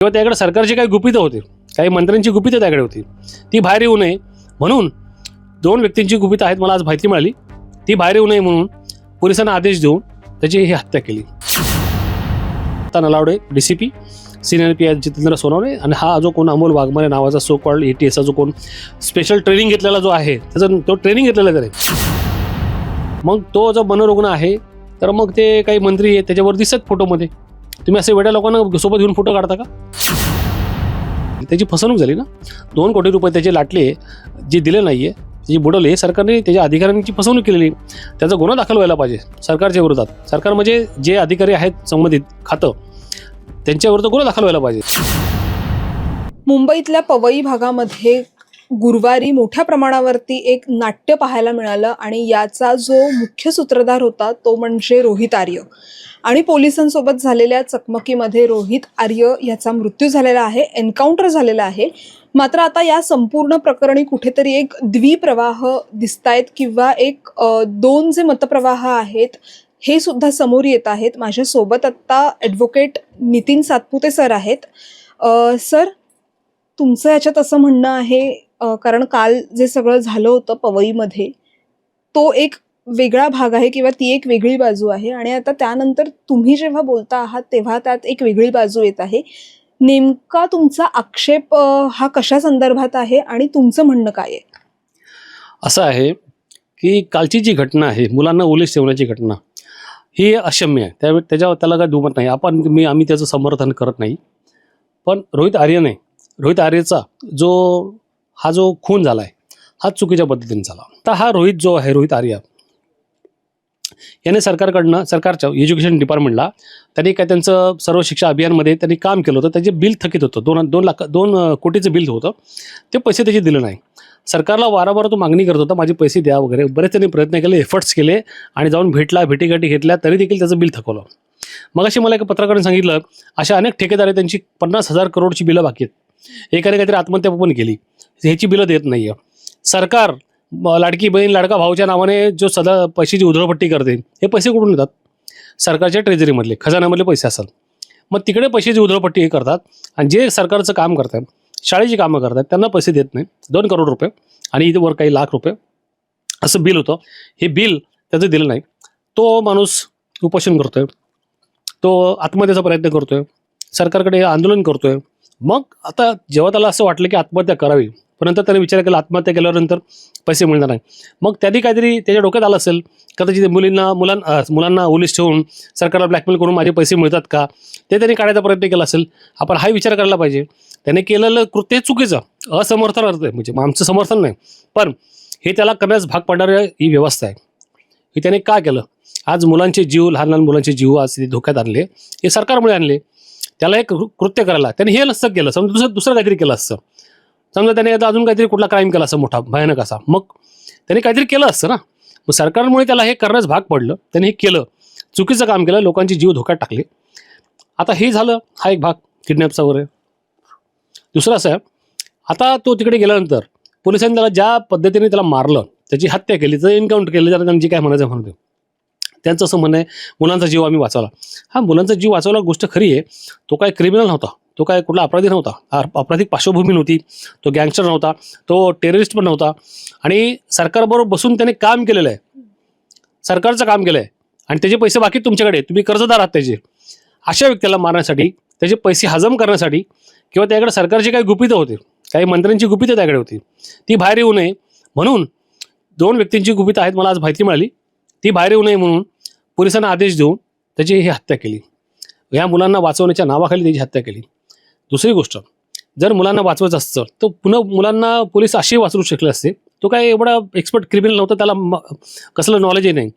किंवा त्याकडे सरकारची काही गुपितं होती काही मंत्र्यांची गुपितं त्याकडे होती. ती बाहेर येऊ नये म्हणून दोन व्यक्तींची गुपितं आहेत मला आज माहिती मिळाली. ती बाहेर येऊ नये म्हणून पोलिसांना आदेश देऊन त्याची ही हत्या केली. आता Nalawade D C P senior P I Jitendra Sonawane आणि हा जो कोण अमोल वाघमारे नावाचा सो कॉल्ड ए टी एसचा जो कोण स्पेशल ट्रेनिंग घेतलेला जो आहे त्याचा तो ट्रेनिंग घेतलेला त्याने. मग तो जो मनोरुग्ण आहे तर मग ते काही मंत्री आहेत त्याच्यावर दिसत फोटोमध्ये तुम्ही असे वेड्या लोकांना सोबत घेऊन फोटो काढता का? त्याची फसवणूक झाली ना? दोन कोटी रुपये त्याचे लाटले जे दिले नाहीये जे बुडवले सरकारने त्याच्या अधिकाऱ्यांची फसवणूक केलेली. त्याचा गुन्हा दाखल व्हायला पाहिजे सरकारच्या विरोधात. सरकार म्हणजे जे अधिकारी आहेत संबंधित खातं त्यांच्याविरुद्ध गुन्हा दाखल व्हायला पाहिजे. मुंबईतल्या पवई भागामध्ये गुरुवारी मोठ्या प्रमाणावरती एक नाट्य पाहायला मिळालं आणि याचा जो मुख्य सूत्रधार होता तो म्हणजे रोहित आर्य. आणि पोलिसांसोबत झालेल्या चकमकीमध्ये रोहित आर्य याचा मृत्यू झालेला आहे एन्काउंटर झालेला आहे. मात्र आता या संपूर्ण प्रकरणी कुठेतरी एक द्विप्रवाह दिसतायत किंवा एक दोन जे मतप्रवाह आहेत हे सुद्धा समोर येत आहेत. माझ्यासोबत आत्ता ॲडव्होकेट नितीन सातपुते सर आहेत. सर तुमचं याच्यात असं म्हणणं आहे कारण काल जे सगळं झालं होतं पवईमध्ये तो एक वेगळा भाग आहे किंवा ती एक वेगळी बाजू आहे. आणि आता त्यानंतर तुम्ही जेव्हा बोलता आहात तेव्हा त्यात एक वेगळी बाजू येत आहे. नेमका तुमचा आक्षेप हा कशा संदर्भात आहे आणि तुमचं म्हणणं काय आहे? असं आहे की कालची जी घटना आहे मुलांना ओलीस ठेवण्याची घटना ही अक्षम्य आहे. त्यावेळी त्याच्यावर त्याला काय दुमत नाही. आपण मी आम्ही त्याचं समर्थन करत नाही. पण रोहित आर्यने रोहित आर्यचा जो हा जो खून झाला आहे हा चुकीच्या पद्धतीने झाला. तर हा रोहित जो आहे रोहित आर्य याने सरकारकडनं सरकारच्या एज्युकेशन डिपार्टमेंटला त्यांनी काय त्यांचं सर्व शिक्षा अभियानमध्ये त्यांनी काम केलं होतं. त्याचे बिल थकीत होतं. दोन दोन लाख दोन कोटीचं बिल होतं. ते पैसे त्याचे दिलं नाही. सरकारला वारंवार तो मागणी करत होता माझे पैसे द्या वगैरे. बरेच त्यांनी प्रयत्न केले एफर्ट्स केले आणि जाऊन भेटला भेटीगाठी घेतल्या तरी देखील त्याचं बिल थकवलं. मग अशी मला एका पत्रकाराने सांगितलं अशा अनेक ठेकेदार त्यांची पन्नास हजार करोडची बिलं बाकी आहेत. एकाने काहीतरी आत्महत्या पण केली. ह्याची बिलं देत नाही आहे सरकार लाडकी बहीण लाडका भाऊच्या नावाने जो सदा पैशाची उधळपट्टी करते हे पैसे कुठून येतात? सरकारच्या ट्रेझरीमधले खजान्यामधले पैसे असतात. मग तिकडे पैशाची उधळपट्टी हे करतात आणि जे सरकारचं काम करतात शाळेची कामं करतात त्यांना पैसे देत नाही. दोन करोड रुपये आणि इथे वर काही लाख रुपये. असं बिल होतं. हे बिल त्याचं दिलं नाही. तो माणूस उपोषण करतोय. तो आत्महत्येचा प्रयत्न करतोय. सरकारकडे आंदोलन करतोय. मग आता जेव्हा त्याला असं वाटलं की आत्महत्या करावी पण नंतर त्याने विचार केला आत्महत्या केल्यानंतर पैसे मिळणार नाही. मग त्यांनी काहीतरी त्याच्या डोक्यात आलं असेल कदाचित मुलींना मुलांना मुलांना ओलीस ठेवून सरकारला ब्लॅकमेल करून माझे पैसे मिळतात का? ते त्यांनी काढायचा प्रयत्न केला असेल. आपण हा विचार करायला पाहिजे. त्याने केलेलं कृत्य चुकीचं असमर्थन अर्थ आहे. म्हणजे आमचं समर्थन नाही. पण हे त्याला करण्यास भाग पाडणारी ही व्यवस्था आहे. हे त्याने का केलं? आज मुलांचे जीव लहान लहान मुलांचे जीव आज ते धोक्यात आणले. हे सरकारमुळे आणले. त्याला एक कृत्य करायला त्याने हे लसं केलं. समजा दुसरं दुसरं काहीतरी केलं असतं. समजा त्याने आता अजून काहीतरी कुठला क्राईम केला असं मोठा भयानक असा. मग त्याने काहीतरी केलं असतं ना. मग सरकारमुळे त्याला हे करण्यास भाग पडलं. त्याने हे केलं. चुकीचं काम केलं. लोकांची जीव धोक्यात टाकले. आता हे झालं. हा एक भाग. किडनॅपचा वगैरे. दुसरं असं आता तो तिकडे गेल्यानंतर पोलिसांनी त्याला ज्या पद्धतीने त्याला मारलं त्याची हत्या केली तर एन्काउंटर केलं त्याला त्यांची काय म्हणायचं म्हणते त्यांचं असं म्हणणं आहे मुलांचा जीव आम्ही वाचवला. हा मुलांचा जीव वाचवला गोष्ट खरी आहे. तो काय क्रिमिनल नव्हता. तो काय कुठला अपराधी नव्हता. अपराधिक पार्श्वभूमी नव्हती. तो गँगस्टर नव्हता. तो टेररिस्ट पण नव्हता. आणि सरकारबरोबर बसून त्याने काम केलेलं आहे. सरकारचं काम केलं आहे आणि त्याचे पैसे बाकी तुमच्याकडे. तुम्ही कर्जदार आहात त्याचे. अशा व्यक्तीला मारण्यासाठी त्याचे पैसे हजम करण्यासाठी किंवा त्याकडे सरकारची काही गुपितं होती. काही मंत्र्यांची गुपितं त्याकडे होती. ती बाहेर येऊ नये म्हणून दोन व्यक्तींची गुपितं आहेत मला आज माहिती मिळाली. ती बाहेर येऊ नये म्हणून पोलिसांना आदेश देऊन त्याची ही हत्या केली. या मुलांना वाचवण्याच्या नावाखाली त्याची हत्या केली. दुसरी गोष्ट जर मुलांना वाचवायचं असतं तर पुन्हा मुलांना पोलीस असे वाचवू शकले असते तो काय एवढा एक्सपर्ट क्रिमिनल नव्हता त्याला म- कसलं नॉलेजही नाही.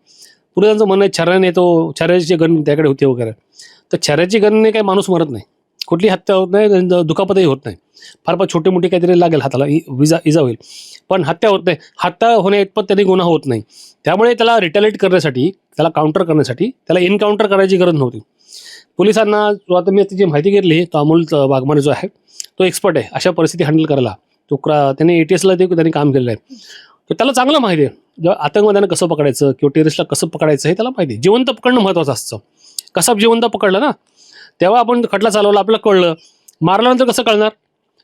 पुढे त्यांचं म्हणणं आहे छऱ्याने तो छऱ्याची गण त्याकडे होते वगैरे. तर छऱ्याची गणने काही माणूस मरत नाही. कुठली हत्या होत नाही दुखापतही होत नाही. फार फार छोटे मोठे काहीतरी लागेल हाताला इ- विजा इजा होईल. पण हत्या होत नाही. हत्या होण्या इतपत त्यांनी गुन्हा होत नाही. त्यामुळे त्याला रिटॅलेट करण्यासाठी त्याला काउंटर करण्यासाठी त्याला एन्काउंटर करायची गरज नव्हती. पोलिसांना जो आता मी त्याची माहिती घेतली तो अमोल वाघमारे जो आहे तो एक्सपर्ट आहे. अशा परिस्थिती हँडल करायला. तो क्रा त्याने ए टी एसला ते त्यांनी काम केलेलं आहे. तर त्याला चांगलं माहिती आहे. जेव्हा आतंकवाद्यांना कसं पकडायचं किंवा टेरिस्टला कसं पकडायचं हे त्याला माहिती जिवंत पकडणं महत्त्वाचं असतं. कसा जिवंत पकडलं ना? तेव्हा आपण खटला चालवला आपल्याला कळलं. मारल्यानंतर कसं कळणार?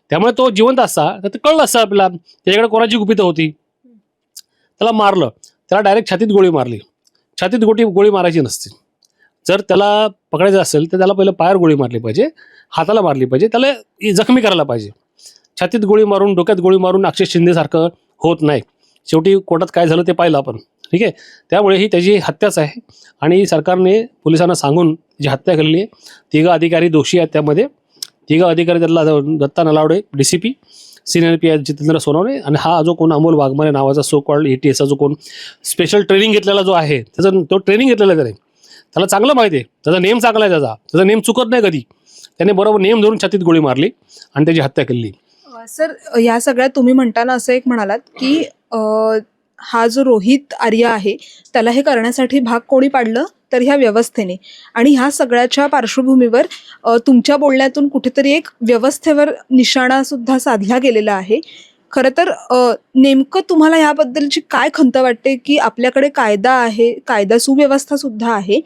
त्यामुळे तो जिवंत असता तर ते कळलं असतं आपल्याला. त्याच्याकडे कोणाची गुपितं होती. त्याला मारलं. त्याला डायरेक्ट छातीत गोळी मारली. छातीत गोटी गोळी मारायची नसते. जर त्याला पकडायचं असेल तर त्याला पहिलं पायावर गोळी मारली पाहिजे हाताला मारली पाहिजे त्याला जखमी करायला पाहिजे. छातीत गोळी मारून डोक्यात गोळी मारून अक्षय शिंदेसारखं होत नाही. शेवटी कोर्टात काय झालं ते पाहिलं आपण. ठीक आहे? त्यामुळे ही त्याची हत्याच आहे आणि सरकारने पोलिसांना सांगून जी हत्या केलेली आहे तिघं अधिकारी दोषी आहेत त्यामध्ये. तिघं अधिकारी त्यातला Datta Nalawade D C P senior P I Jitendra Sonawane आणि हा जो कोण अमोल वाघमारे नावाचा सो कॉल्ड ए टी एसचा जो कोण स्पेशल ट्रेनिंग घेतलेला जो आहे त्याचा तो ट्रेनिंग घेतलेला आहे त्याने. त्याला चांगलं माहिती आहे. त्याचा नेम चांगला आहे त्याचा. त्याचा नेम चुकत नाही कधी. त्याने बरोबर नेम धरून छातीत गोळी मारली आणि त्याची हत्या केली. सर या सगळ्यात तुम्ही म्हणताना असं एक म्हणालात की हा जो रोहित आर्य आहे त्याला हे करण्यासाठी भाग कोणी पाडलं? तर ह्या व्यवस्थेने. आणि ह्या सगळ्याच्या पार्श्वभूमीवर तुमच्या बोलण्यातून कुठेतरी एक व्यवस्थेवर निशाणा सुद्धा साधला गेलेला आहे. खरं तर नेमकं तुम्हाला ह्याबद्दलची काय खंत वाटते? की आपल्याकडे कायदा आहे कायदा सुव्यवस्था सुद्धा आहे.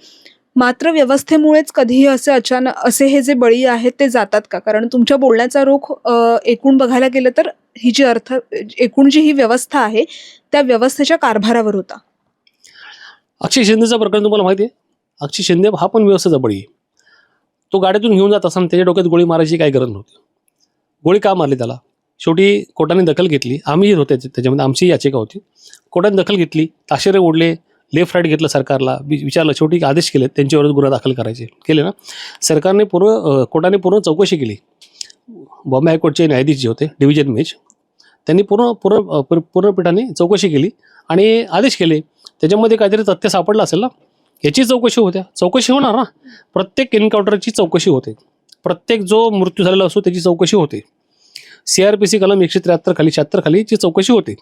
मात्र व्यवस्थेमुळेच कधीही असे अचानक असे हे जे बळी आहेत ते जातात का? कारण तुमच्या बोलण्याचा रोख एकूण बघायला गेलं तर ही जी अर्थ एकूण जी ही व्यवस्था आहे त्या व्यवस्थेच्या कारभारावर होता. अक्षय शिंदेचा प्रकरण तुम्हाला माहिती आहे? अक्षय शिंदे हा पण व्यवस्थेचा बळी आहे. तो गाडीतून घेऊन जात असताना त्याच्या डोक्यात गोळी मारायची काही गरज नव्हती. गोळी का मारली त्याला? शेवटी कोर्टाने दखल घेतली. आम्हीही होते त्याच्यामध्ये आमची याचिका होती. कोर्टाने दखल घेतली. ताशेरे ओढले. लेफ्ट राईट घेतलं सरकारला. वि- विचारलं. शेवटी आदेश केले. त्यांच्यावर गुन्हा दाखल करायचे. केले ना? सरकारने पूर्ण कोर्टाने पूर्ण चौकशी केली. बॉम्बे हायकोर्टचे न्यायाधीश जे होते डिव्हिजन मेच त्यांनी पूर्ण पूर्ण पूर्ण पूर्णपीठाने चौकशी केली आणि आदेश केले. त्याच्यामध्ये काहीतरी तथ्य सापडलं असेल ना? याची चौकशी होत्या. चौकशी होणार ना? प्रत्येक एन्काउंटरची चौकशी होते. प्रत्येक जो मृत्यू झालेला असतो त्याची चौकशी होते. सी आर पी सी कलम एकशे त्र्याहत्तर खाली शहात्तर खालीची चौकशी होते.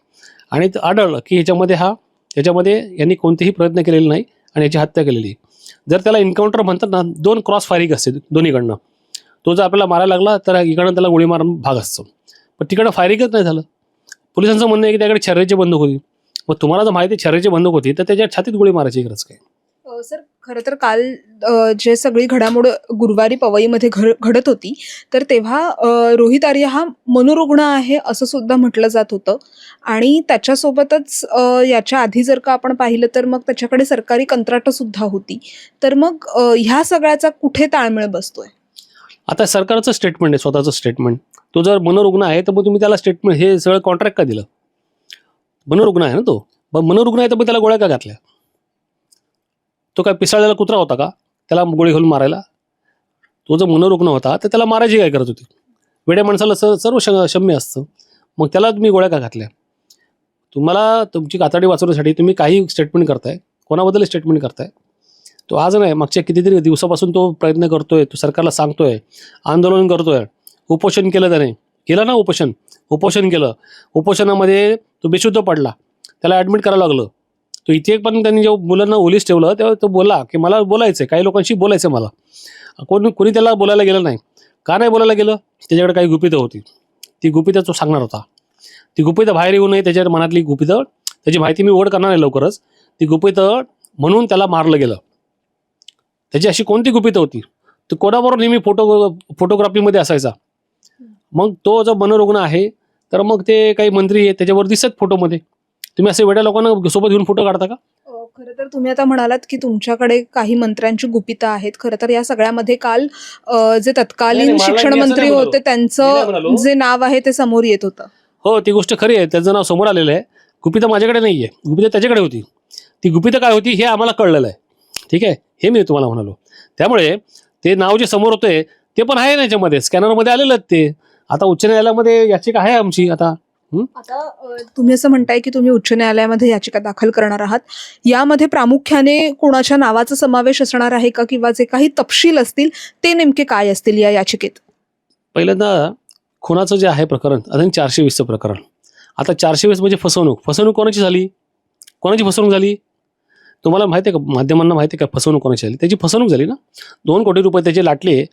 आणि आढळलं की ह्याच्यामध्ये हा याच्यामध्ये यांनी कोणतेही प्रयत्न केलेले नाही आणि याची हत्या केलेली. जर त्याला एन्काउंटर म्हणतात ना दोन क्रॉस फायरिंग असते दोन्हीकडनं. तो जर आपल्याला मारायला लागला तर इकडनं त्याला गोळी मारून भाग असतो. पण तिकडं फायरिंगच नाही झालं. पोलिसांचं म्हणणं आहे की त्याकडे छर्रेची बंदूक होती. मग तुम्हाला जर माहिती आहे छर्रेची बंदूक होती तर त्याच्या छातीत गोळी मारायची गरज काय? सर खरं तर काल जे सगळी घडामोड गुरुवारी पवईमध्ये घड घडत होती तर तेव्हा रोहित आर्य हा मनोरुग्ण आहे असं सुद्धा म्हटलं जात होतं. आणि त्याच्यासोबतच याच्या आधी जर का आपण पाहिलं तर मग त्याच्याकडे सरकारी कंत्राटंसुद्धा होती. तर मग ह्या सगळ्याचा कुठे ताळमेळ बसतोय? आता सरकारचं स्टेटमेंट आहे स्वतःचं स्टेटमेंट तो जर मनोरुग्ण आहे तर मग तुम्ही त्याला स्टेटमेंट हे सगळं कॉन्ट्रॅक्ट का दिलं? मनोरुग्ण आहे ना तो? मग मनोरुग्ण आहे तर मग त्याला गोळ्या का घातल्या? तो काय पिसाळलेला कुत्रा होता का? त्याला गोळी घालून मारायला. तो जो मनोरुग्ण होता तर त्याला मारायची काय करत होती? वेड्या माणसाला स सर्व श शम्य असतं. मग त्याला तुम्ही गोळ्या का घातल्या? तुम्हाला तुमची कातडी वाचवण्यासाठी तुम्ही काही स्टेटमेंट करताय. कोणाबद्दल स्टेटमेंट करताय. तो आज नाही मागच्या कितीतरी दिवसापासून तो प्रयत्न करतोय तो सरकारला सांगतोय आंदोलन करतोय. उपोषण केलं त्याने. केलं ना उपोषण? उपोषण केलं. उपोषणामध्ये तो बेशुद्ध पडला. त्याला ॲडमिट करावं लागलं. तो इथे पण त्यांनी जेव्हा मुलांना ओलीस ठेवलं तेव्हा तो बोला की मला बोलायचं आहे काही लोकांशी बोलायचं आहे मला. कोणी कोणी त्याला बोलायला गेलं नाही. का नाही बोलायला गेलं? त्याच्याकडे काही गुपितं होती. ती गुपितं तो सांगणार होता. ती गुपितं बाहेर येऊ नये त्याच्या मनातली गुपितं त्याची माहिती मी ओढ करणार आहे लवकरच. ती गुपितं म्हणून त्याला मारलं गेलं. त्याची अशी कोणती गुपितं होती? तर कोणाबरोबर नेहमी फोटो फोटोग्राफीमध्ये असायचा. मग तो जो मनोरुग्ण आहे तर मग ते काही मंत्री आहे त्याच्यावर दिसत फोटोमध्ये तुम्ही असे वेड्या लोकांना सोबत घेऊन फोटो काढता का? खरं तर तुम्ही आता म्हणालात की तुमच्याकडे काही मंत्र्यांची गुपितं आहेत. खरं तर या सगळ्यामध्ये काल अ, जे तत्कालीन नाही, मला शिक्षण मी असं मंत्री नाही होते म्हणालो. मी नाही त्यांचं म्हणालो. जे नाव आहे ते समोर येत होतं. हो ती गोष्ट खरी आहे. त्याचं नाव समोर आलेलं आहे. गुपितं माझ्याकडे नाही आहे गुपितं त्याच्याकडे होती. ती गुपितं काय होती हे आम्हाला कळलेलं आहे. ठीक आहे? हे मी तुम्हाला म्हणालो. त्यामुळे ते नाव जे समोर होते ते पण आहे ना याच्यामध्ये. स्कॅनरमध्ये आलेलं आहेत ते. आता उच्च न्यायालयामध्ये याचिका आहे आमची आता. आता तुम्ही असं म्हणताय की तुम्ही उच्च न्यायालयामध्ये याचिका दाखल करणार आहात. यामध्ये प्रामुख्याने कोणाच्या नावाचा समावेश असणार आहे का किंवा जे काही तपशील असतील ते नेमके काय असतील या याचिकेत? पहिल्यांदा खुनाचं जे आहे प्रकरण अजून चारशे वीसचं प्रकरण. आता चारशे वीस म्हणजे फसवणूक. फसवणूक कोणाची झाली? कोणाची फसवणूक झाली? तुम्हाला माहिती आहे का माध्यमांना माहिती आहे का फसवणूक कोणाची झाली? त्याची फसवणूक झाली ना? दोन कोटी रुपये त्याचे लाटले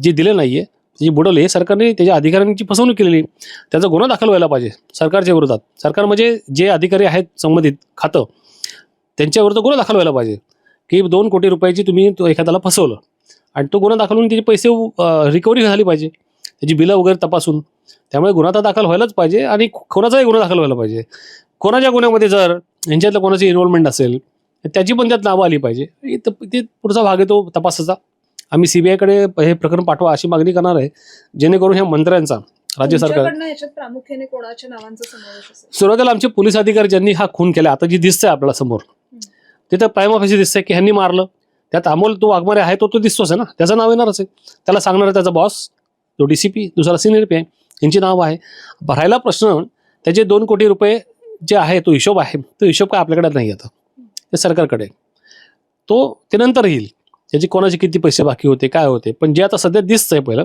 जे दिले नाही आहे जे हे सरकारने त्याच्या अधिकाऱ्यांची फसवणूक केलेली त्याचा गुन्हा दाखल व्हायला पाहिजे सरकारच्या विरोधात. सरकार म्हणजे जे अधिकारी आहेत संबंधित खातं त्यांच्याविरुद्ध गुन्हा दाखल व्हायला पाहिजे. की दोन कोटी रुपयाची तुम्ही तो एखाद्याला फसवलं आणि तो गुन्हा दाखल होऊन त्याचे पैसे रिकव्हरी झाली पाहिजे. त्याची बिलं वगैरे तपासून. त्यामुळे गुन्हा तर दाखल व्हायलाच पाहिजे आणि कोणाचाही गुन्हा दाखल व्हायला पाहिजे. कोणाच्या गुन्ह्यामध्ये जर यांच्यातलं कोणाची इन्व्हॉल्वमेंट असेल तर त्याची पण त्यात नावं आली पाहिजे. ते पुढचा भाग येतो तपासाचा. आम्ही सीबीआयकडे हे प्रकरण पाठवा अशी मागणी करणार आहे. जेणेकरून ह्या मंत्र्यांचा राज्य सरकार प्रामुख्याने कोणाच्या नावांचा समावेश असेल? सुरुवातीला आमचे पोलीस अधिकारी ज्यांनी हा खून केला आता जी दिसतंय आपल्याला समोर तिथं प्राईम ऑफिस दिसतंय की ह्यांनी मारलं. त्यात अमोल तो वाघमारे आहे तो तो दिसतोच आहे ना. त्याचं नाव येणारच आहे. त्याला सांगणार आहे त्याचा बॉस तो डी सी पी दुसरा सिनियर पी आहे यांची नाव आहे. राहिला प्रश्न त्याचे दोन कोटी रुपये जे आहे तो हिशोब आहे. तो हिशोब काय आपल्याकडे नाही आता. ते सरकारकडे. तो ते नंतर येईल. त्याचे कोणाचे किती पैसे बाकी होते काय होते? पण जे आता सध्या दिसतंय पहिलं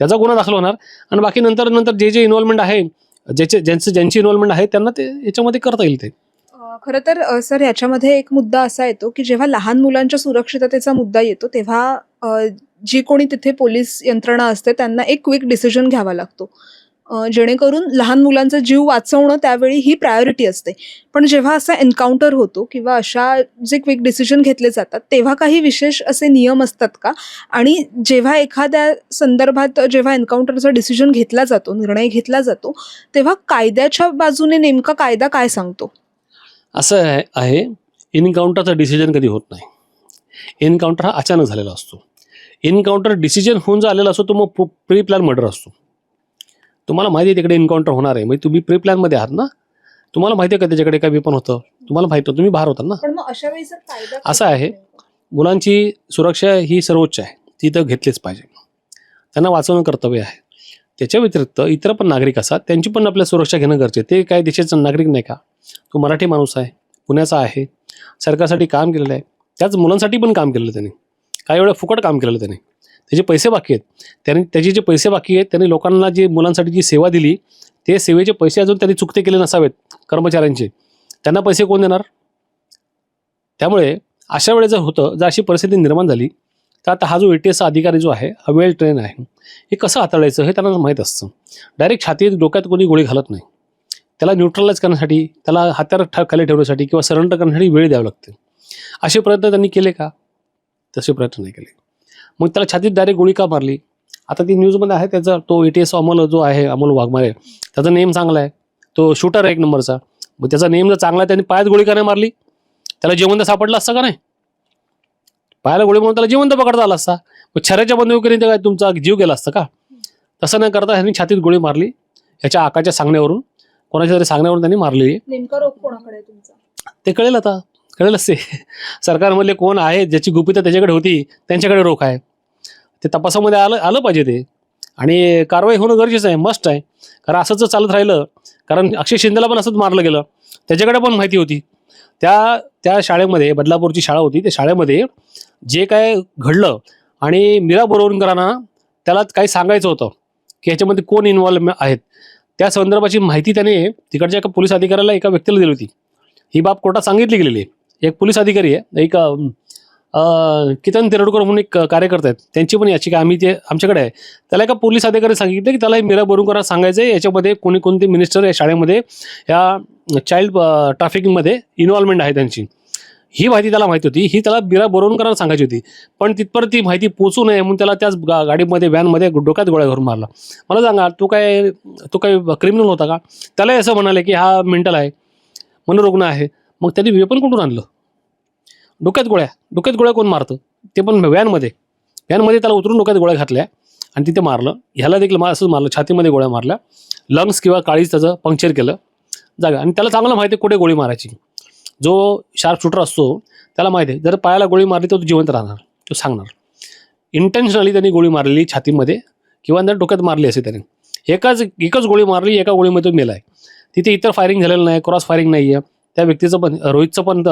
त्याचा गुन्हा दाखल होणार. आणि बाकी नंतर नंतर जे जे इन्व्हॉल्वमेंट आहे ज्याचे ज्यांचं ज्यांची इन्व्हॉल्वमेंट आहे त्यांना ते याच्यामध्ये करता येईल ते. खर खरं तर सर याच्यामध्ये एक मुद्दा असा येतो की जेव्हा लहान मुलांच्या सुरक्षिततेचा मुद्दा येतो तेव्हा जी कोणी तिथे पोलीस यंत्रणा असते त्यांना एक क्विक डिसिजन घ्यावा लागतो. जेणेकरून लहान मुलांचा जीव वाचवणं त्यावेळी ही प्रायोरिटी असते. पण जेव्हा असा एन्काउंटर होतो किंवा अशा जे क्विक डिसिजन घेतले जातात तेव्हा काही विशेष असे नियम असतात का? आणि जेव्हा एखाद्या संदर्भात जेव्हा एन्काउंटरचा डिसिजन घेतला जातो निर्णय घेतला जातो तेव्हा कायद्याच्या बाजूने नेमका कायदा काय सांगतो? असं आहे आहे डिसिजन कधी होत नाही. एन्काउंटर हा अचानक झालेला असतो. एन्काउंटर डिसिजन होऊन जर आलेला असतो तो मग प्री प्लॅन मर्डर असतो. तुम्हाला माहिती आहे तिकडे इन्काउंटर होणार आहे. म्हणजे तुम्ही प्री प्लॅनमध्ये आहात ना? तुम्हाला माहिती आहे का त्याच्याकडे काय वेपन होतं? तुम्हाला माहिती होतं. तुम्ही बाहेर होता ना? असं आहे. मुलांची सुरक्षा ही सर्वोच्च आहे. ती तर घेतलीच पाहिजे. त्यांना वाचवणं कर्तव्य आहे. त्याच्या व्यतिरिक्त इतर पण नागरिक असतात त्यांची पण आपल्या सुरक्षा घेणं गरजेचं आहे. ते काय देशाचा नागरिक नाही का? तो मराठी माणूस आहे पुण्याचा आहे सरकारसाठी काम केलेलं आहे. त्याच मुलांसाठी पण काम केलेलं त्याने. काही वेळा फुकट काम केलेलं त्याने. त्याचे पैसे बाकी आहेत त्यांनी त्याचे जे पैसे बाकी आहेत त्यांनी लोकांना जी मुलांसाठी जी सेवा दिली ते सेवेचे पैसे अजून त्यांनी चुकते केले नसावेत कर्मचाऱ्यांचे. त्यांना पैसे कोण देणार? त्यामुळे अशा वेळेस जर होतं जर अशी परिस्थिती निर्माण झाली तर आता हा जो ए टी एसचा अधिकारी जो आहे हा वेल ट्रेन आहे. हे कसं हाताळायचं हे त्यांना माहीत असतं. डायरेक्ट छातीत डोक्यात कोणी गोळी घालत नाही. त्याला न्यूट्रलाइज करण्यासाठी त्याला हातार ठा खाली ठेवण्यासाठी किंवा सरेंडर करण्यासाठी वेळ द्यावा लागते. असे प्रयत्न त्यांनी केले का? तसे प्रयत्न नाही केले. मग त्याला छातीत डायरेक्ट गोळी का मारली? आता ती न्यूजमध्ये आहे त्याचा तो ए टी एस अमोल जो आहे अमोल वाघमारे त्याचा नेम चांगला आहे. तो शूटर आहे एक नंबरचा. मग त्याचा नेम जर चांगला आहे त्याने पायात गोळी का नाही मारली? त्याला जिवंत सापडला असता का नाही? पायाला गोळी म्हणून त्याला जिवंत पकडता आला असता. मग छऱ्याच्या बंदुकीने ते काय तुमचा जीव गेला असता का? तसं न करता ह्यांनी छातीत गोळी मारली याच्या आकाच्या सांगण्यावरून. कोणाच्या तरी सांगण्यावरून त्यांनी मारलेली. आहे. नेमका रोग कोणाकडे आहे तुमचा? ते कळेल आता. कळलं ते सरकारमधले कोण आहेत ज्याची गुपितं त्याच्याकडे होती त्यांच्याकडे रोख आहे. ते तपासामध्ये आलं आलं पाहिजे ते. आणि कारवाई होणं गरजेचं आहे मस्ट आहे. कारण असंच चालत राहिलं कारण अक्षय शिंदेला पण असंच मारलं गेलं. त्याच्याकडे पण माहिती होती. त्या त्या शाळेमध्ये बदलापूरची शाळा होती त्या शाळेमध्ये जे काय घडलं आणि मीरा बोरवणकरांना त्याला काही सांगायचं होतं की ह्याच्यामध्ये कोण इन्व्हॉल्व आहेत. त्या संदर्भाची माहिती त्याने तिकडच्या एका पोलीस अधिकाऱ्याला एका व्यक्तीला दिली होती. ही बाब कोर्टात सांगितली गेलेली आहे. एक पोलीस अधिकारी आहे एक कितन तिरडकर म्हणून एक कार्यकर्ते आहेत. त्यांची पण याचिका आम्ही ते आमच्याकडे आहे. त्याला एका पोलीस अधिकारी सांगितलं की त्याला मीरा बोरुकरांना सांगायचं आहे याच्यामध्ये कोणी कोणते मिनिस्टर या शाळेमध्ये या चाइल्ड ट्रॅफिकिंगमध्ये इन्व्हॉल्वमेंट आहे त्यांची. ही माहिती त्याला माहिती होती. ही त्याला बिरा बोरवणकरांना सांगायची होती. पण तिथपर्यंत ती माहिती पोचू नये म्हणून त्याला त्याच गा गाडीमध्ये व्हॅनमध्ये डोक्यात गोळ्या घरून मारला. मला सांगा तू काय तो काय क्रिमिनल होता का? त्यालाही असं म्हणाले की हा मेंटल आहे. मनोरुग्ण आहे. मग त्यांनी वेपन कुठून आणलं? डोक्यात गोळ्या. डोक्यात गोळ्या कोण मारतं? ते पण व्हॅनमध्ये. व्हॅनमध्ये त्याला उतरून डोक्यात गोळ्या घातल्या आणि तिथे मारलं. ह्याला देखील मा असंच मारलं. छातीमध्ये गोळ्या मारल्या. लंग्स किंवा काळीच त्याचं पंक्चर केलं. जागा. आणि त्याला चांगलं माहिती आहे कुठे गोळी मारायची. जो शार्प शूटर असतो त्याला माहिती आहे. जर पायाला गोळी मारली तर तो जिवंत राहणार. तो सांगणार. इंटेन्शनली त्यांनी गोळी मारलेली छातीमध्ये किंवा जर डोक्यात मारली असे त्याने. एकाच एकच गोळी मारली एका गोळीमध्ये तो मेला आहे तिथे इतर फायरिंग झालेलं नाही क्रॉस फायरिंग नाही आहे त्या व्यक्तीचं पण रोहितचं पण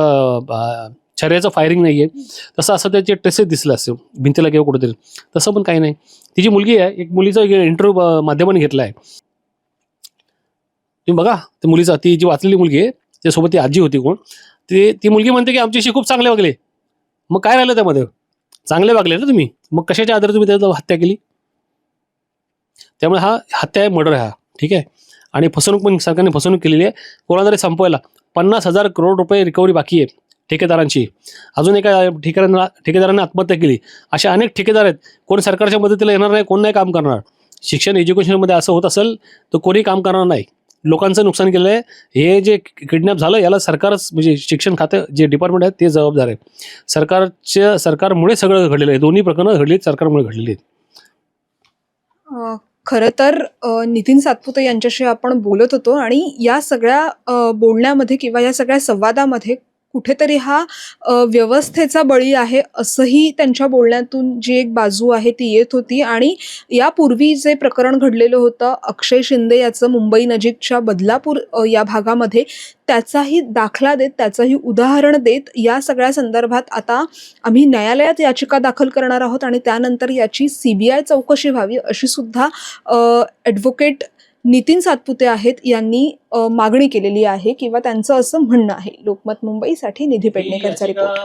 शरीराचं फायरिंग नाही आहे तसं असं त्याचे ट्रेसेस दिसलं असेल भिंतीला किंवा कुठेतरी. तसं पण काही नाही. तिची मुलगी आहे एक मुलीचा इंटरव्ह्यू माध्यमाने घेतला आहे तुम्ही बघा त्या मुलीचा ती जी वाचलेली मुलगी आहे त्यासोबत ती आजी होती कोण ती ती मुलगी म्हणते की आमच्याशी खूप चांगले वागले. मग काय राहिलं त्यामध्ये? चांगले वागले ना तुम्ही? मग कशाच्या आधारे तुम्ही त्याचा हत्या केली? त्यामुळे हा हत्या आहे मर्डर आहे हा ठीक आहे? आणि फसवणूक पण सरकारने फसवणूक केलेली आहे. कोणातरी संपवायला. पन्नास हजार करोड रुपये रिकव्हरी बाकी आहे ठेकेदारांची. अजून एका ठेकेदारांना ठेकेदारांनी आत्महत्या केली. असे अनेक ठेकेदार आहेत. कोण सरकारच्या मदतीला येणार नाही कोण नाही काम करणार. शिक्षण एज्युकेशनमध्ये असं होत असेल तर कोणी काम करणार नाही. लोकांचं नुकसान केलं आहे. हे जे किडनॅप झालं याला सरकारच म्हणजे शिक्षण खातं जे डिपार्टमेंट आहे ते जबाबदार आहे सरकारच्या सरकारमुळे सगळं घडलेलं आहे. दोन्ही प्रकरणं घडली सरकारमुळे घडलेली आहेत. खरं तर नितीन सातपुते यांच्याशी आपण बोलत होतो आणि या सगळ्या बोलण्यामध्ये किंवा या सगळ्या संवादामध्ये कुठेतरी हा व्यवस्थेचा बळी आहे असंही त्यांच्या बोलण्यातून जी एक बाजू आहे ती येत होती. आणि यापूर्वी जे प्रकरण घडलेलं होतं अक्षय शिंदे याचं मुंबई नजीकच्या बदलापूर या भागामध्ये त्याचाही दाखला देत त्याचंही उदाहरण देत या सगळ्या संदर्भात आता आम्ही न्यायालयात याचिका दाखल करणार आहोत आणि त्यानंतर याची सी बी आय चौकशी व्हावी अशी सुद्धा ॲडव्होकेट नितीन सातपुते आहेत यांनी मागणी केलेली आहे किंवा त्यांचं असं म्हणणं आहे. लोकमत मुंबईसाठी निधी पेडणेकरचा रिपोर्ट